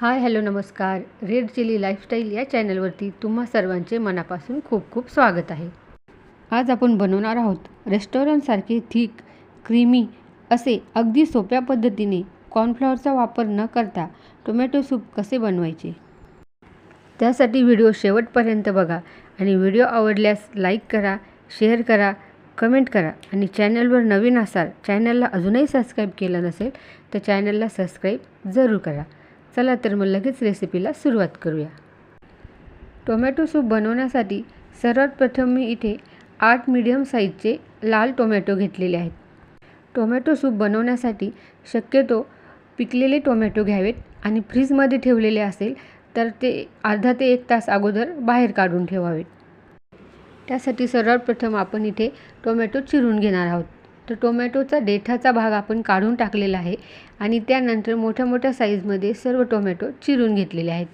हाय hello नमस्कार. Red chilli lifestyle या चॅनलवरती तुम्हा सर्वांचे मनापासून खूप खूप स्वागत आहे. आज आपण बनवणार आहोत रेस्टॉरंटसारखे थिक क्रीमी असे अगदी सोप्या पद्धतीने कॉर्नफ्लॉवरचा वापर न करता टोमॅटो सूप कसे बनवायचे? त्यासाठी व्हिडिओ शेवटपर्यंत बघा आणि व्हिडिओ आवडल्यास लाईक करा शेअर करा कमेंट करा आणि चॅनलवर नवीन असाल चॅनलला अजूनही सबस्क्राईब केलं नसेल तर चॅनलला सबस्क्राईब जरूर करा. चला तर मग लगेच रेसिपीला सुरुवात करूया. टोमॅटो सूप बनवण्यासाठी सर्वात प्रथम मी इथे आठ मीडियम साईजचे लाल टोमॅटो घेतलेले आहेत. टोमॅटो सूप बनवण्यासाठी शक्यतो पिकलेले टोमॅटो घ्यावेत आणि फ्रीजमध्ये ठेवलेले असेल तर ते अर्धा ते एक तास अगोदर बाहेर काढून ठेवावेत. त्यासाठी सर्वात प्रथम आपण इथे टोमॅटो चिरून घेणार आहोत. तर टोमॅटोचा देठाचा भाग आपण काढून टाकलेला आहे आणि त्यानंतर मोठ्या मोठ्या साईजमध्ये सर्व टोमॅटो चिरून घेतलेले आहेत.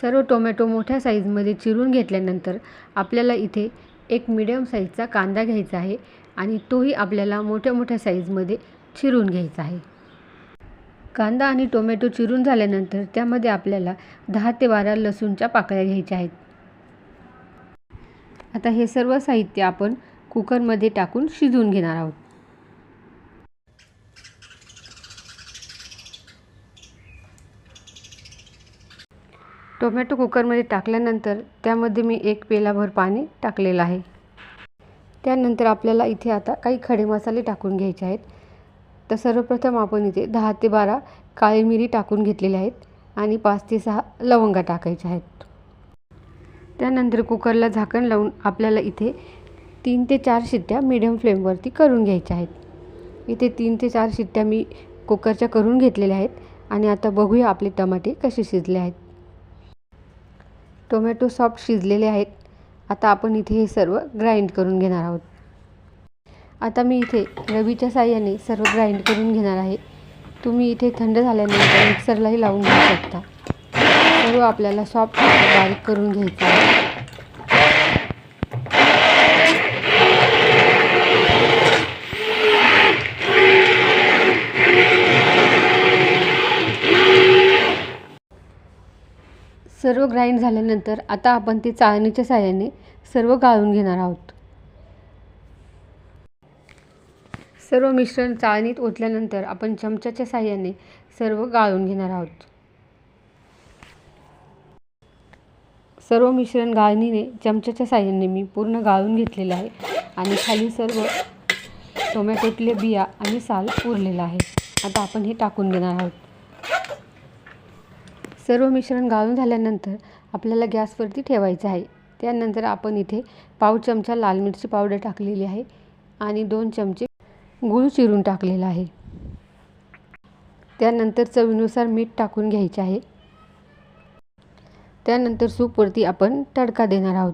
सर्व टोमॅटो मोठ्या साईजमध्ये चिरून घेतल्यानंतर आपल्याला इथे एक मिडियम साईजचा कांदा घ्यायचा आहे आणि तोही आपल्याला मोठ्या मोठ्या साईजमध्ये चिरून घ्यायचा आहे. कांदा आणि टोमॅटो चिरून झाल्यानंतर त्यामध्ये आपल्याला दहा ते बारा लसूणच्या पाकळ्या घ्यायच्या आहेत. आता हे सर्व साहित्य आपण कुकरमध्ये टाकून शिजवून घेणार आहोत. टोमॅटो कुकरमध्ये टाकल्यानंतर त्यामध्ये मी एक पेलाभर पाणी टाकलेलं आहे. त्यानंतर आपल्याला इथे आता काही खडे मसाले टाकून घ्यायचे आहेत. तर सर्वप्रथम आपण इथे दहा ते बारा काळी मिरी टाकून घेतलेले आहेत आणि पाच ते सहा लवंगा टाकायच्या आहेत. त्यानंतर कुकरला झाकण लावून आपल्याला इथे तीन ते चार शिट्ट्या मिडियम फ्लेमवरती करून घ्यायच्या आहेत. इथे तीन ते चार शिट्ट्या मी कुकरच्या करून घेतलेल्या आहेत आणि आता बघूया आपले टमाटे कसे शिजले आहेत. टोमॅटो सॉफ्ट शिजलेले आहेत. आता आपण इथे हे सर्व ग्राइंड करून घेणार आहोत. आता मी इथे रवीच्या साह्याने सर्व ग्राइंड करून घेणार आहे. तुम्ही इथे थंड झाल्यानंतर मिक्सरलाही लावून घेऊ शकता. सर्व आपल्याला सॉफ्ट बारीक करून घ्यायचं आहे. सर्व ग्राइंड झाल्यानंतर आता आपण ते चाळणीच्या साह्याने सर्व गाळून घेणार आहोत. सर्व मिश्रण चाळणीत ओतल्यानंतर आपण चमच्याच्या साह्याने सर्व गाळून घेणार आहोत. सर्व मिश्रण गाळणीने चमच्याच्या साह्याने मी पूर्ण गाळून घेतलेलं आहे आणि खाली सर्व टोमॅटोतले बिया आणि साल उरलेला आहे. आता आपण हे टाकून घेणार आहोत. सर्व मिश्रण गाळून झाल्यानंतर आपल्याला गॅसवरती ठेवायचं आहे. त्यानंतर आपण इथे पाव चमचा लाल मिरची पावडर टाकलेली आहे आणि दोन चमचे गूळ चिरून टाकलेला आहे. त्यानंतर चवीनुसार मीठ टाकून घ्यायचे आहे. त्यानंतर सूपवरती आपण तडका देणार आहोत.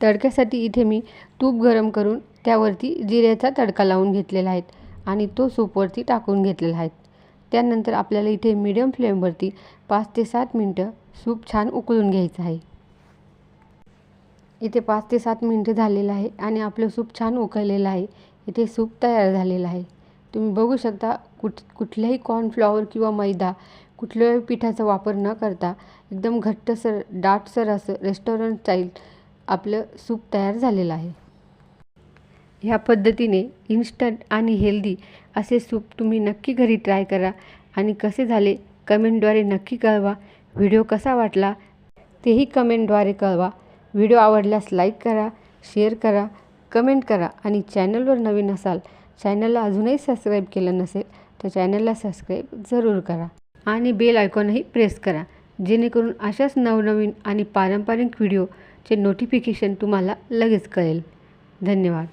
तडक्यासाठी इथे मी तूप गरम करून त्यावरती जिऱ्याचा तडका लावून घेतलेला आहे आणि तो सूपवरती टाकून घेतलेला आहे. त्यानंतर आपल्याला इथे मीडियम फ्लेमवरती पाच ते सात मिनटं सूप छान उकळून घ्यायचं आहे. इथे पाच ते सात मिनटं झालेलं आहे आणि आपलं सूप छान उकळलेलं आहे. इथे सूप तयार झालेलं आहे. तुम्ही बघू शकता कुठ कुठल्याही कॉर्नफ्लॉवर किंवा मैदा कुठल्याही पिठाचा वापर न करता एकदम घट्टसर दाटसर असं रेस्टॉरंट स्टाईल आपलं सूप तयार झालेलं आहे. ह्या पद्धतीने इन्स्टंट आणि हेल्दी असे सूप तुम्ही नक्की घरी ट्राय करा. आणि कसे झाले? कमेंटद्वारे नक्की कळवा. व्हिडिओ कसा वाटला? तेही कमेंटद्वारे कळवा. व्हिडिओ आवडल्यास लाईक करा शेअर करा कमेंट करा आणि चॅनलवर नवीन असाल चॅनलला अजूनही सबस्क्राईब केलं नसेल तर चॅनलला सबस्क्राईब जरूर करा. आणि बेल आयकॉनही प्रेस करा. जेणेकरून अशाच नवनवीन आणि पारंपरिक व्हिडिओचे नोटिफिकेशन तुम्हाला लगेच कळेल. धन्यवाद.